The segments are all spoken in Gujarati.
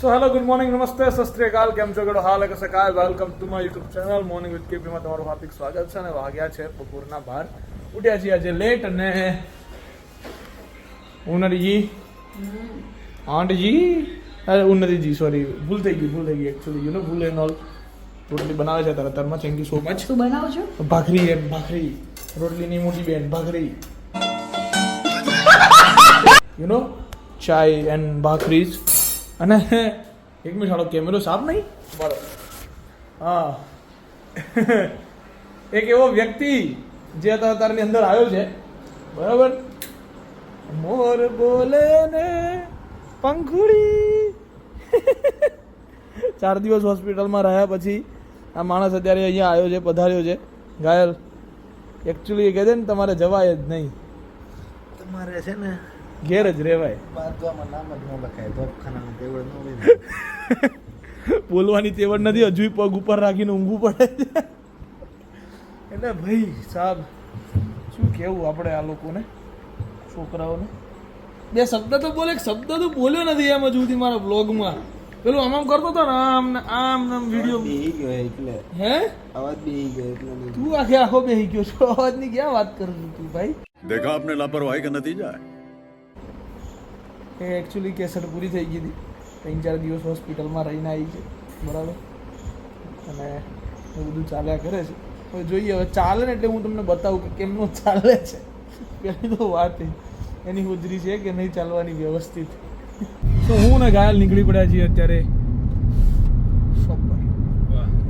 સો હેલો ગુડ મોર્નિંગ નમસ્તે સસ્ત્રીકાલ કેમ છો ગડો હાલ સકાલ કાલ welcome to my YouTube channel morning with કેપીમાં તમારું હાર્દિક સ્વાગત છે અને વાગ્યા છે બપોરના બાર ઉઠ્યા છીએ આજે લેટ અને ઉનરજી આંટજી ઉન્નતિજી સોરી ભૂલ થઈ ગઈ ભૂલ થઈ ગઈ એકચ્યુઅલી યુ નો ભૂલ એન્ડ ઓલ રોટલી બનાવે છે તારા તરમાં થેન્ક યુ સો મચ શું બનાવો છો ભાખરી એમ ભાખરી રોટલીની મોટી બેન ભાખરી યુ નો ચાય એન્ડ ભાખરીઝ અને એક મિનિટ હાલો કેમેરો સાફ નહીં? બરાબર હા. એક એવો વ્યક્તિ જે અત્યારે તારની અંદર આવ્યો છે બરાબર? મોર બોલે ને પંખુડી. ચાર દિવસ હોસ્પિટલમાં રહ્યા પછી આ માણસ અત્યારે અહીંયા આવ્યો છે પધાર્યો છે. ઘાયલ. એકચ્યુઅલી કહે છે ને તમારે જવાય જ નહીં. તમારે છે ને ઘેર જ રહેવાય. બોલવાની તેવડ નથી હજુ પગ ઉપર રાખીને ઊંઘવું પડે એટલે ભાઈ સાહેબ શું કેવું આપણે આ લોકોને છોકરાઓને? બે શબ્દ તો બોલે શબ્દ તો બોલ્યો નથી એમ હજુ મારા બ્લોગમાં પેલું આમ આમ કરતો હતો ને આમ ને આમ આમ વીડિયો બેહી ગયો એટલે. હે? અવાજ બેહી ગયો એટલે તું આખે આખો બેહી ગયો છો અવાજની ક્યાં વાત કરું છું તું ભાઈ? દેખા આપને લાપરવાહી કા નતીજા એ એકચ્યુઅલી કેસર પૂરી થઈ ગઈ હતી. ત્રણ ચાર દિવસ હોસ્પિટલમાં રહીને આવી છે. બરાબર? અને એ બધું ચાલ્યા કરે છે. હવે જોઈએ હવે ચાલે ને એટલે હું તમને બતાવું કે કેમનું ચાલે છે. પહેલી તો વાત એની હુજરી છે કે નહીં ચાલવાની વ્યવસ્થિત. તો હું ને ઘાયલ નીકળી પડ્યા છીએ અત્યારે શોપ પર.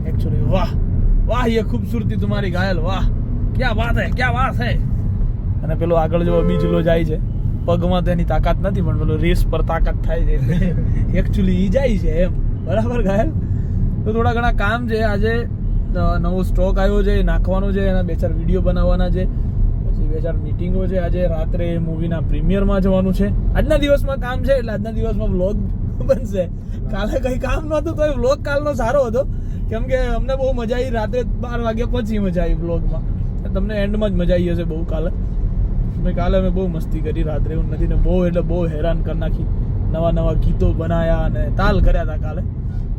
એકચ્યુઅલી વાહ. વાહ એ ખૂબસૂરતી તમારી ઘાયલ. વાહ. ક્યાં વાત હે? ક્યાં વાત હે? અને પેલો આગળ જો બીજલો જાય છે. પગમાં તેની તાકાત નથી, પણ પેલો રેસ પર તાકાત થાય છે. એકચ્યુઅલી ઈ જાય છે એમ. બરાબર, ઘાયલ? તો થોડા ઘણા કામ છે. આજે નવો સ્ટોક આવ્યો છે નાખવાનો છે, એના બે ચાર વીડિયો બનાવવાના છે. પછી બે ચાર મિટિંગો છે. આજે રાત્રે મૂવીના પ્રીમિયરમાં જવાનું છે. આજના દિવસમાં કામ છે, એટલે આજના દિવસમાં વ્લોગ બનશે. કાલે કંઈ કામ નહોતું, તો વ્લોગ કાલનો સારો હતો. કેમ કે અમને બહુ મજા આવી. રાત્રે બાર વાગ્યા પછી મજા આવી વ્લોગમાં તમને એન્ડમાં જ મજા આવી હશે બહુ કાલે. મેં કાલે અમે બહુ મસ્તી કરી, રાત્રે એવું નથી ને બહુ એટલે બહુ હેરાન કરી નાખી. નવા નવા ગીતો બનાયા અને તાલ કર્યા હતા કાલે.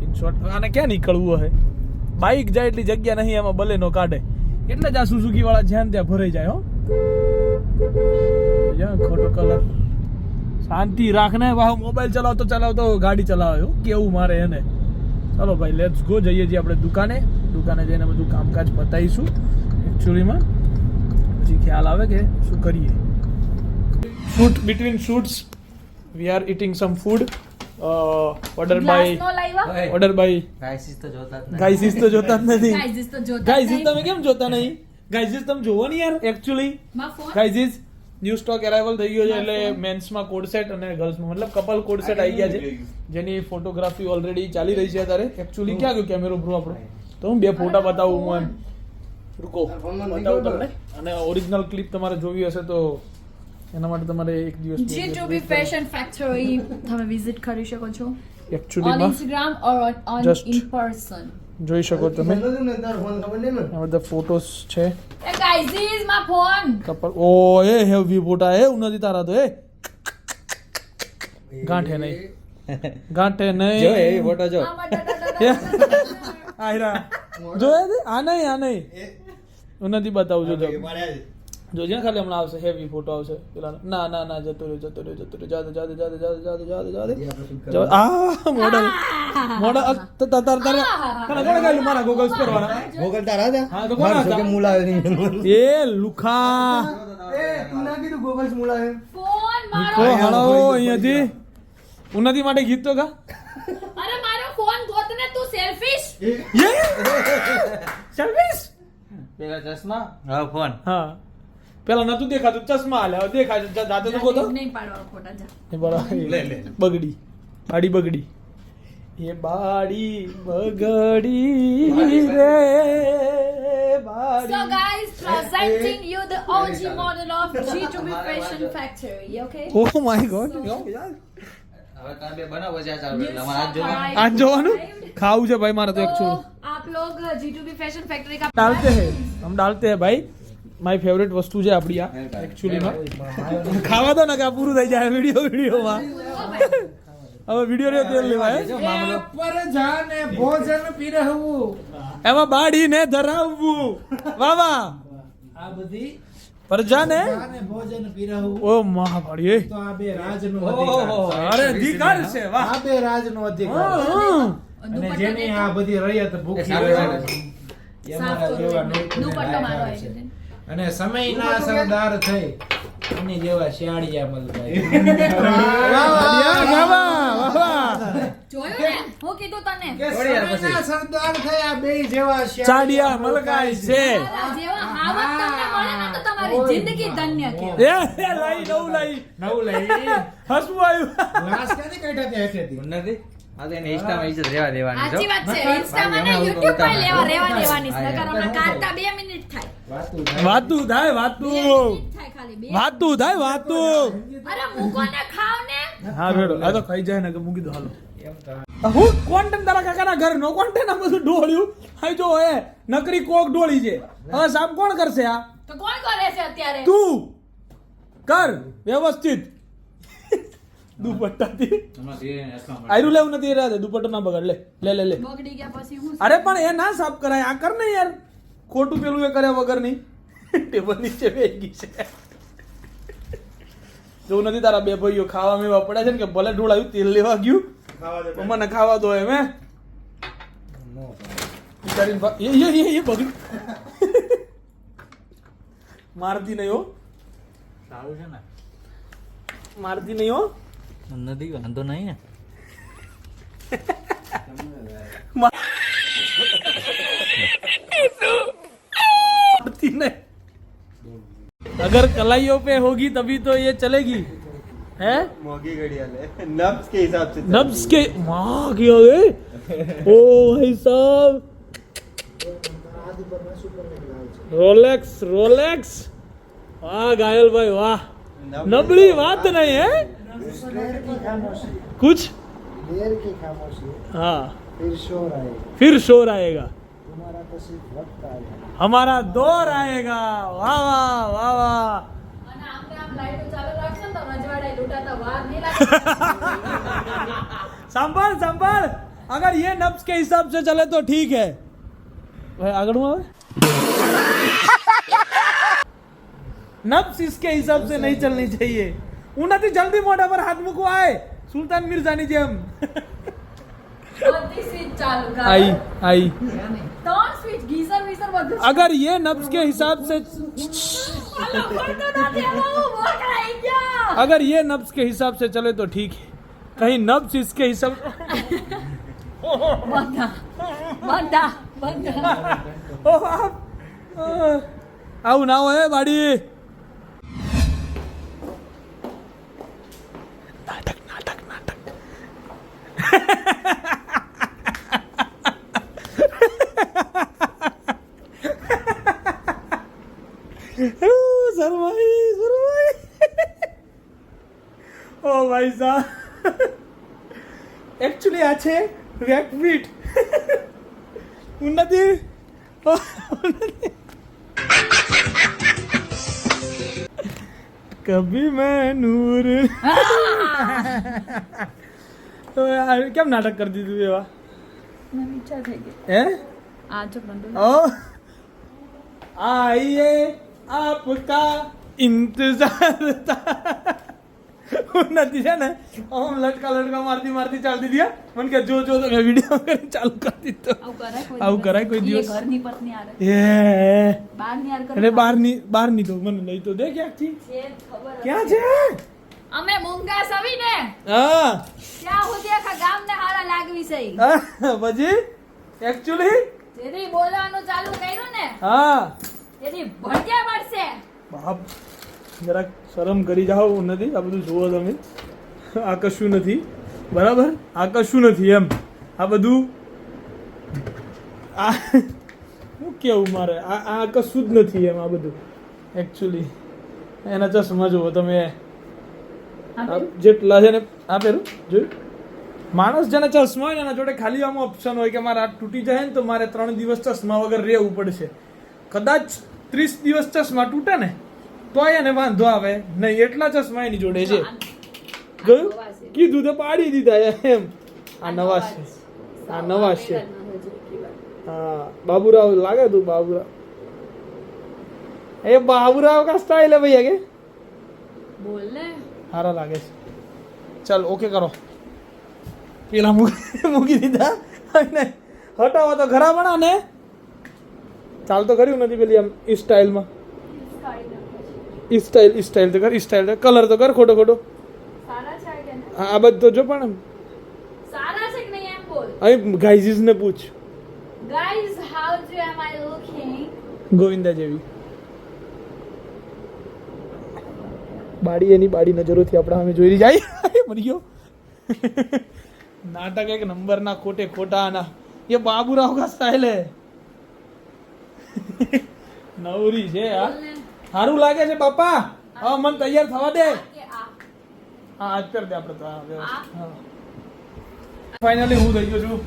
ઇન શોર્ટ આને ક્યાં નીકળવું હે બાઇક જાય એટલી જગ્યા નહીં, એમાં બલેનો કાઢે. એટલે જ આ સુઝુકી વાળા જ્યાં ત્યાં ભરાઈ જાય, હો. ખોટો કલર શાંતિ રાખને. વાહ મોબાઈલ ચલાવતો ચલાવતો ગાડી ચલાવ્યો કેવું મારે એને. ચાલો ભાઈ લેટ્સ ગો જઈએ છીએ આપણે દુકાને. દુકાને જઈને બધું કામકાજ પતાવીશું. એકચ્યુઅલીમાં પછી ખ્યાલ આવે કે શું કરીએ. Shoot between shoots we are eating some food order by order by ગાયસીસ તો જોતા જ નથી. ગાઈઝીસ તો જોતા જ નથી. ગાઈઝીસ તો જોતા ગાઈઝીસ તમે કેમ જોતા નહીં? ગાઈઝીસ તમે જોવો ને યાર actually phone new stock arrival થઈ ગયો છે એટલે મેન્સમાં કોડ સેટ અને ગર્લ્સમાં મતલબ કપલ કોડ સેટ આવી ગયા છે. જેની ફોટોગ્રાફી ઓલરેડી ચાલી રહી છે અત્યારે. એકચ્યુઅલી ક્યાં ગયો કેમેરો બ્રો આપણો? તો હું બે ફોટા બતાવું હું એમ. રૂકો. બતાવું તમને. અને ઓરિજિનલ ક્લિપ તમારે જોવી હશે તો એના માટે તમારે એક દિવસ G two B fashion factory તમે વિઝિટ કરી શકો છો. On Instagram or on in person જોઈ શકો તમે? આ બધા ફોટોસ છે. Hey guys is my phone couple ઓ એ હેવી ફોટા એ ઉનદી તારા તો એ. ગાંઠે નહીં. ગાંઠે જો નહીં એ ફોટો જો. આયરા. જોયે આ નહીં આ નહીં. હું નથી બતાવું જો. જોજે ખાલી હમણાં આવશે હેવી ફોટો આવશે. પેલા ના ના ના જતો રહ્યો જતો રહ્યો જતો રહ્યો. જાદે જાદે જાદે જાદે જાદે જાદે જાદે. આ મોડલ. મોડલ તાર તાર તાર કને કોણ ગાયું? મારા ગોગલ્સ પરવાના ગોગલ તારા હા તો કોણ હતા? કે મુલાયો એ લુખા. એ તું કીધું ગોગલ્સ મુલાયો ફોન મારો. હાલો અહીંયાથી. ઉન્નતિ માટે ગીત તો ગા. અરે મારો ફોન ગોતને તું સેલ્ફિશ ચશ્મા? હા ફોન. હા. પેલા નતું દેખાતું ચશ્મા હાલે હવે દેખાય છે. જા- તો? ગોતો નહીં પાડવા ખોટા જા. લે લે. બગડી. પાડી બગડી. એ બાડી બગડી રે બાડી guys, presenting you the OG model of G2B Fashion Factory, okay? Oh my god હવે આજ જોવાનું? ખાવું છે ભાઈ મારે તો એક છું. આપ લોગ જીટુબી ફેશન ફેક્ટરી કા ડાલતે હે. હમ ડાલતે હે ભાઈ. મારી ફેવરેટ વસ્તુ છે આપણી આ એકચ્યુઅલીમાં ખાવા દો ને કે પૂરું થઈ જાય વીડિયો વિડીયોમાં. હવે વીડિયો રે તેલ લેવાય પર જાને ભોજન પીરહવું એમાં બાડી ને ધરાવવું વાવા આ બધી પ્રજાને? ભોજન પીરાવું ઓ મહાભાળી તો આ બે રાજનો અધિકાર અરે અધિકાર છે વાહ. આ બે રાજનો અધિકાર અને જેની આ બધી રયત ભૂખી. અને સમયના સરદાર થઈ. એની જેવા શિયાળિયા મલભાઈ વાહ, વાહ, વાહ, વાહ. જોયું ને? હું કીધું તને. કે થોડી વાર પછી. સમયના સરદાર થયા બે જેવા શિયાળિયા મલકાય છે. જેવા હાવત તમને મળે ને તો તમારી જિંદગી ધન્ય કે એ એ, નવું લાઈ. નવું લઈ. હસવું આવ્યું. લાશ ક્યાંથી કાઢ્યા તે? હેઠેથી? નથી. આ તો એને ઇન્સ્ટામાં ઇજ્જત રહેવા દેવાની સાચી વાત છે. ઇન્સ્ટામાં ને યુટ્યુબ પર લેવા નાખો. દેવાની છે. નકર હમણાં કાઢતા બે મિનિટ થાય. વાતું થાય. વાતું વાતું. થાય વાતું અરે મૂકો ને ખાવ ને હા રેડો આ તો ખાઈ જાય ને કે મૂકી દો હાલો. હું. કોન્ટેન્ટ તારા કાકાના ઘર? નો કોન્ટેન્ટ આ બધું ઢોળ્યું. હાઈ જો એ નકરી કોક ઢોળી છે. હવે સાહેબ કોણ કરશે આ? તો કોણ કરે છે અત્યારે? તું! કર વ્યવસ્થિત. દુપટ્ટાથી. આયરું લેવું નથી રહ્યા દુપટ્ટો ના બગાડ. લે લે લે લે. બગડી ગયા પછી હું અરે પણ એ ના સાફ કરાય. આ કર ને યાર. ખોટું પેલું એ કર્યા વગર નહીં. ટેબલ નીચે છે. જોવું નથી તારા બે ભાઈઓ ખાવા મેવા પડ્યા છે ને કે ભલે ઢોળાયું તેલ લેવા ગયું. મને ખાવા દો એમ એ બગડી મારતી નહીં હો સારું છે ને મારતી નહીં હો નથી વાંધો નહીં ને मारती नहीं अगर कलाइयों पे होगी तभी तो ये चलेगी है मोगी घड़ियाल है नब्स के हिसाब से नब्स के माँ क्या रे ओ भाई साहब रोलेक्स रोलेक्स वाह घायल भाई वाह नबड़ी बात नहीं है देर की खामोशी कुछ देर की खामोशी हाँ फिर शोर आएगा फिर शोर आएगा तुम्हारा तो सिर्फ वक्त आएगा हमारा दौर आएगा वाह वाह वाह वाह અને આમ ને આમ લાઈટો ચાલુ રાખશે ને તો રજવાડાએ લૂંટાતા વાર નહીં લાગે संभाल संभाल अगर ये नब्स के हिसाब से चले तो ठीक है भाई आगे हूँ હવે नब्स इसके हिसाब से नहीं चलनी चाहिए उन्नति जल्दी मोढ़ा पर हाथ મૂકવા આય સુલતાન મિર્ઝાની જેમ બધી સ્વિચ ચાલુ કર आई आई ત્રણ સ્વિચ ગીઝર વીઝર બધું अगर ये नब्स के हिसाब से હાલો ખોટું નથી એમાં હું મોકળાઈ ગયો अगर ये नब्स के हिसाब से चले तो ठीक है कहीं नब्स इसके हिसाब આવું ના હોય બાડી. નાટક નાટક નાટક. શરમાઈ શરમાઈ ઓ ભાઈ આ છે વેકવીટ उन्नति। कभी मैं नूर। तो यार क्या नाटक कर दी तू ये वाह? आइए आपका इंतज़ार था। નથી છે ને? આમ લટકા લટકા મારતી મારતી ચાલતી હતી મને કે જો જો તમે વીડિયો કરી ચાલુ કરી દીધો. આવું કરાય કોઈ દિવસ? ઘરની પત્ની આરે એ બહારની બહારની તો મને લઈ તો દે ક્યાંકથી. ક્યાં છે? અમે મુંગા સવી ને હા. ત્યાં સુધી આખા ગામ ને હારા લાગવી છે પછી? એકચ્યુઅલી જેથી બોલવાનું ચાલુ કર્યું ને હા. તેથી ભડક્યા પડશે બાપ. જરાક શરમ કરી જાઓ નથી આ બધું જુઓ તમે. આ કશું નથી. બરાબર? આ કશું નથી એમ. આ બધું આ શું કેવું મારે? આ આ કશું જ નથી એમ આ બધું. એકચ્યુઅલી એના ચશ્મા જુઓ તમે. જેટલા છે ને આ પહેરું જોયું? માણસ જેને ચશ્મા હોય ને એના જોડે ખાલી આમ ઓપ્શન હોય કે મારે તૂટી જાય ને તો મારે ત્રણ દિવસ ચશ્મા વગર રહેવું પડશે. કદાચ ત્રીસ દિવસ ચશ્મા તૂટે ને તો એને વાંધો આવે. નહીં એટલા ચશ્મા એની જોડે છે. જોયું કીધું તો પાડી દીધા એમ. આ નવા છે. આ નવા છે. હા બાબુરાવ લાગે તું બાબુરાવ? એ બાબુરાવ કા સ્ટાઇલ હે ભૈયા કે? બોલે સારા લાગે છે. ચાલ ઓકે કરો. પેલા મૂકી દીધા. અને હટાવો તો ઘરા બના ને. ચાલ તો કર્યું નથી પેલી આમ ઈ સ્ટાઇલમાં સ્ટાઇલ સ્ટાઇલ તો કર સ્ટાઇલ કલર તો કર ખોટો ખોટો. આ બધો જો પણ. અહીં ગાઈઝીસ ને પૂછ. Guys how do am I looking Govinda જેવી. બાડી એની બાડી નજરોથી આપણે અમે જોઈ જાય મરી ગયો. નાટક એક નંબર ના ખોટે ખોટા ના એ બાબુરાવ કા સ્ટાઇલ હે? નવરી છે આ. સારું લાગે છે બાપા હા મન તૈયાર થવા દે. હા આજ કરી દે આપણે ફાઇનલી હું. થઈ ગયો છું.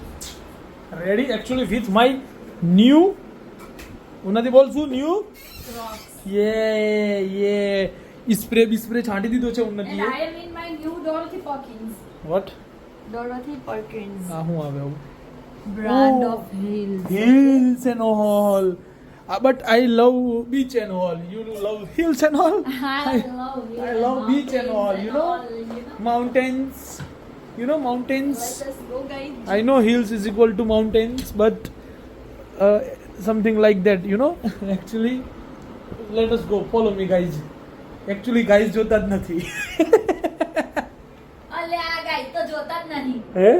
Ready actually with my new હું નથી બોલશું ન્યૂ યે યે સ્પ્રે બિસ્પ્રે છાંટી દીધો છે ઉન્નતિ એ. વોટ ડોરોથી પર્કિન્સ હા હું આવે Brand Oh. Heels and all. uh, but i love beach and all you love hills and all I love it. I love beach and all, you know? you know. mountains you know mountains Let us go, guys. I know hills is equal to mountains, but uh, something like that, you know. Actually, let us go. Follow me, guys. Actually, guys જોતા જ નથી અલ્યા guys તો જોતા જ નહીં. હે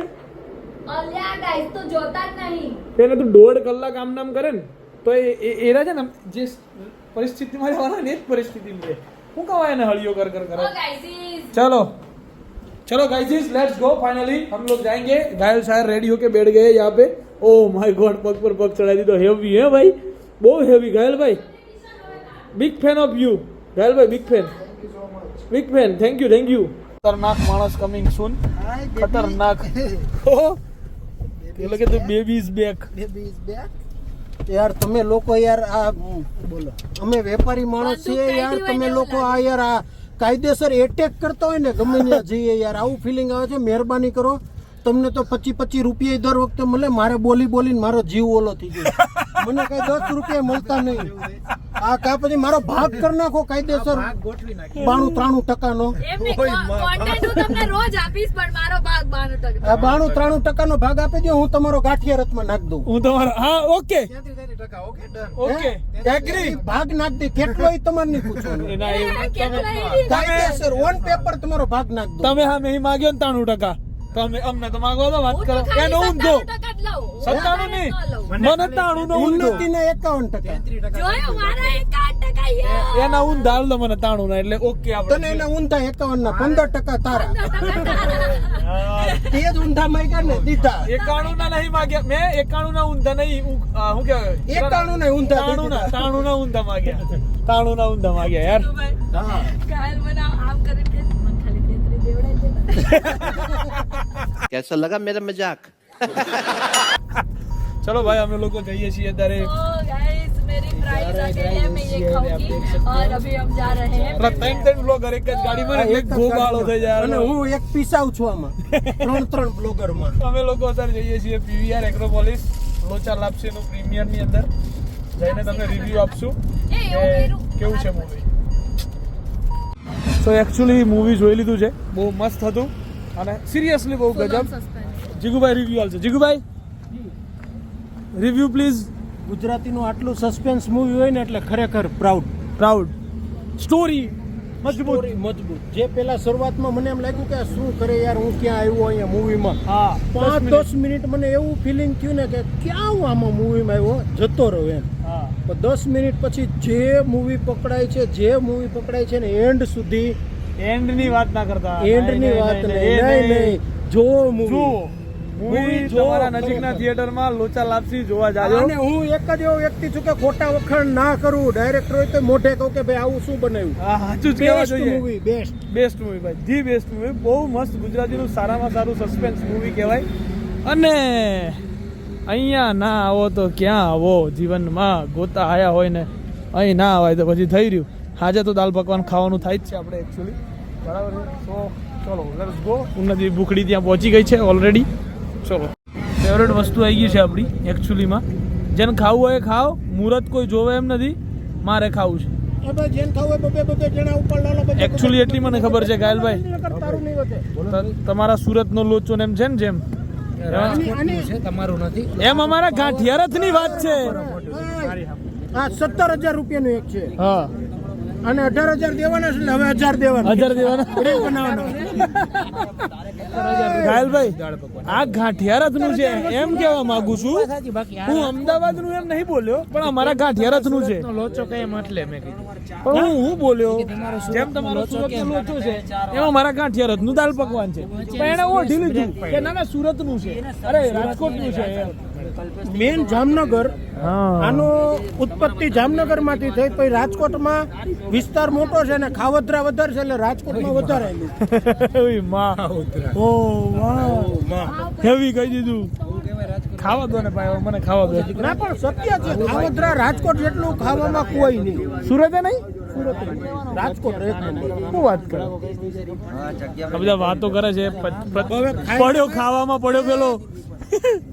અલ્યા guys તો જોતા જ નહીં. એને તું દોઢ કલાક આમ નામ કરે ને તો એ એ- એરા છે ને જે પરિસ્થિતિમાં રહેવાના ને એ જ પરિસ્થિતિમાં રહે હું કહેવાય એને હળિયો કર કર Oh, કરે guys, is चलो चलो गाइस लेट्स गो फाइनली हम लोग जाएंगे घायल शायर रेडी होके बैठ गए यहाँ पे ओ माय गॉड पग पर पग चढ़ा दी तो हेवी है भाई बहुत हेवी घायल भाई बिग फैन ऑफ यू घायल भाई big fan big fan thank you thank you खतरनाक मानस कमिंग सून खतरनाक ओ ये लगे तो बेबी इज बैक યાર તમે લોકો યાર આ બોલો. અમે વેપારી માણસ છીએ યાર તમે લોકો આ યાર આ કાયદેસર એટેક કરતા હોય ને ગમે ત્યાં જઈએ યાર આવું ફિલિંગ આવે છે મહેરબાની કરો. તમને તો પચી પચી રૂપિયા દર વખતે મળે મારે બોલી બોલીને મારો જીવ ઓલો થઈ ગયો. મને કઈ દસ રૂપિયા મળતા નહીં. આ કા પછી મારો ભાગ કરી નાખો કાયદેસર. બાણું ત્રાણું ટકા. નો બાણું ત્રાણું ટકાનો ભાગ આપી દો હું તમારો ગાંઠિયા રથમાં નાખ દઉં. હું તમારો હા ઓકે. ઓકે એગ્રી ભાગ નાખ દે. કેટલો તમારે નહીં પૂછવાનું. કાયદેસર ઓન પેપર તમારો ભાગ નાખ દો તમે હા મેં માગ્યો ને ત્રાણું ટકા. તમે અમને તો માંગો તો વાત કરો. એનો ઊંધો. 97 ટકા સત્તાણું નહીં. મને તાણું નો ઊંધો. ને એકાવન ટકા. એના ઊંધા હાલ મને તાણું ના એટલે ઓકે તને આપણે એના ઊંધા એકાવન ના પંદર ટકા તારા. તે જ ઊંધા માંગ્યા ને દીધા. એકાણું ના નહીં માંગ્યા. મેં એકાણું ના ઊંધા નહીં હું કે શું કહેવાય? એકાણું ના ઊંધા તાણું ના તાણું ના ઊંધા માંગ્યા. તાણું ના ઊંધા માગ્યા યાર. હા. કાલ મને આમ કરીને कैसा लगा मेरा मजाक ચલો ભાઈ અમે લોકો જઈએ છીએ અત્યારે तो गाइस मेरी प्राइस आ गई है मैं ये खाऊंगी और अभी हम जा रहे हैं પેલા ત્રણ ત્રણ બ્લોગર એક જ ગાડીમાં ને એટલે ગોગાળો થઈ જાય અને હું એક પીસાવ છું આમાં ત્રણ ત્રણ બ્લોગર માં અમે લોકો અત્યારે જઈએ છીએ પીવીઆર એગ્રોપોલિસ લોચા લાપસીનું પ્રીમિયર ની અંદર જઈને તમને રિવ્યુ આપશું એ કે એવું કર્યું. કેવું છે મૂવી તો એકચ્યુઅલી મૂવી જોઈ લીધું છે. બહુ મસ્ત હતું. અને સિરિયસલી બહુ ગજબ. જીગુભાઈ રિવ્યુ આવશે જીગુભાઈ રિવ્યુ પ્લીઝ ગુજરાતીનું આટલું સસ્પેન્સ મૂવી હોય ને એટલે ખરેખર પ્રાઉડ પ્રાઉડ સ્ટોરી મજબૂત. મજબૂત. જે પેલા શરૂઆતમાં મને એમ લાગ્યું કે શું કરે યાર હું ક્યાં આવ્યો અહીંયા મૂવીમાં હા પાંચ દસ મિનિટ મને એવું ફિલિંગ થયું ને કે ક્યાં હું આમાં મૂવીમાં આવ્યો? જતો રહ્યો એમ. પણ દસ મિનિટ પછી જે મૂવી પકડાય છે જે મૂવી પકડાય છે ને એન્ડ સુધી એન્ડની વાત ના કરતા. એન્ડની વાત નહીં જો મૂવી મૂવી તમારા નજીકના ખરેખર. થિયેટરમાં લોચા લાપસી જોવા જાજો. અને હું એક જ એવો વ્યક્તિ છું કે ખોટા વખાણ ના કરું. ડાયરેક્ટર હોય તો મોઢે કહું કે ભાઈ આવું શું બનાવ્યું? હા સાચું જ કહેવા બેસ્ટ જોઈએ. મૂવી બેસ્ટ બેસ્ટ મૂવી ભાઈ. ધી બેસ્ટ મૂવી બહુ મસ્ત ગુજરાતીનું સારામાં સારું સસ્પેન્સ મૂવી કહેવાય. અને અહીંયા ના આવો તો ક્યાં આવો? જીવનમાં ગોતા આયા હોય ને અહીં ના આવાય તો પછી થઈ રહ્યું. આજે તો દાલ પકવાન ખાવાનું થાય જ છે આપણે એકચ્યુઅલી બરાબર છે? તો ચલો લેટ્સ ગો ઉન્નતિ ભૂખડી ત્યાં પહોંચી ગઈ છે ઓલરેડી ચલો. ફેવરેટ વસ્તુ આવી ગઈ છે આપણી એકચ્યુઅલીમાં જેને ખાવું હોય ખાઓ મુહૂર્ત કોઈ જોવે એમ નથી મારે ખાવું છે. એકચ્યુઅલી એટલી મને ખબર છે ગાયલભાઈ તમારા સુરતનો લોચો ને એમ છે ને જેમ? રાજકોટનું છે તમારું નથી. એમ અમારા ગાંઠિયારથની વાત છે. હા સત્તર હજાર એક છે. હા. અને અઢાર હજાર દેવાના છે હવે હજાર દેવાના. હજાર દેવાના. બ્રેક બનાવવાનો. ગાયલભાઈ આ છે. એમ કેવા માંગુ છું. હું અમદાવાદનું એમ નહીં બોલ્યો પણ અમારા ગાંઠિયારથનું છે. લોચો કઈ એમ એટલે મેં કીધું. પણ હું હું બોલ્યો? જેમ તમારો સુરતનો લોચો છે એમાં મારા ગાંઠિયારથનું દાલ પકવાન છે. પણ એને ઓઢી લીધું કે ના ના સુરતનું છે. અરે રાજકોટનું છે. મેન જામનગર આનો ઉત્પત્તિ જામનગરમાંથી થઈ પછી રાજકોટમાં વિસ્તાર મોટો છે ને ખાવદરા વધારે છે એટલે રાજકોટમાં વધારે ઓ વાહ. હેવી કહી દીધું. ખાવા દો ને ભાઈ મને ખાવા દો. ના પણ સત્ય છે ખાવદરા રાજકોટ જેટલું ખાવામાં કોઈ નહીં. સુરતે નહીં? રાજકોટ એક શું વાત કરે? બધા વાતો કરે છે પડ્યો ખાવામાં પડ્યો પેલો.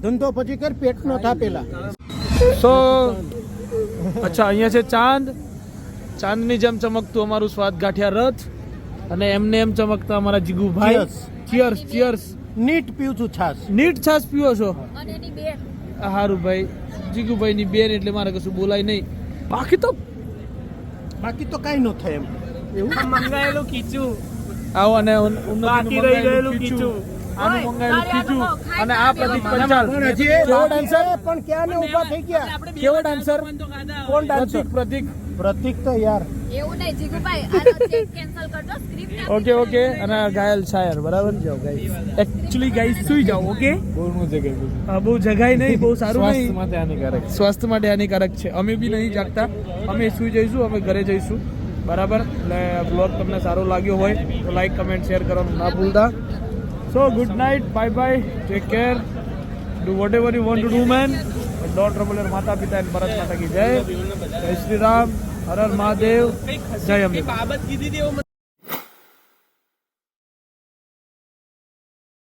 ધંધો પછી કર પેટનો થાપેલા. સો અચ્છા અહીંયા છે ચાંદ. ચાંદની જેમ ચમકતું અમારું સ્વાદ ગાંઠિયા રથ. અને એમને એમ ચમકતા અમારા જીગુભાઈ. ચિયર્સ ચિયર્સ નીટ પીવું છું છાસ નીટ છાસ પીવો છો? અને એની બેન. હારું ભાઈ. જીગુભાઈની બેન એટલે મારે કશું બોલાય નહીં. બાકી તો બાકી તો કઈ ન થાય એમ. એવું? મંગાયેલું કીચું આવો અને બાકી રહી ગયેલું કીચું આનું મંગાયેલું કીચું અને આ પ્રતિક પંચાલ. કેવો ડાન્સર? પણ ક્યાં ને ઊભા થઈ ગયા? કેવો ડાન્સર? કોણ ડાન્સર? પ્રતિક પ્રતિક. પ્રતિક તો યાર. એવું નહીં જીગુભાઈ આનો ચેક કેન્સલ કરજો સ્ક્રિપ્ટ ઓકે ઓકે અને ગાયલ ઘાયલ શાયર બરાબર? જાઓ ગાઈસ એક્ચ્યુઅલી ગાઈસ સુઈ જાઓ ઓકે હા બહુ જગાઈ નહીં બહુ સારું નહીં. માટે હાનિકારક સ્વાસ્થ્ય માટે હાનિકારક છે. અમે બી નહીં જાગતા. અમે સુઈ જઈશું અમે ઘરે જઈશું. બરાબર? એટલે બ્લોગ તમને સારો લાગ્યો હોય તો લાઈક કમેન્ટ શેર કરવાનું ના ભૂલતા. So good night bye bye take care do whatever you want to do man don't trouble your માતા પિતા એન્ડ ભારત માતા કી જય. જય શ્રી રામ. હર હર મહાદેવ જય અંબે.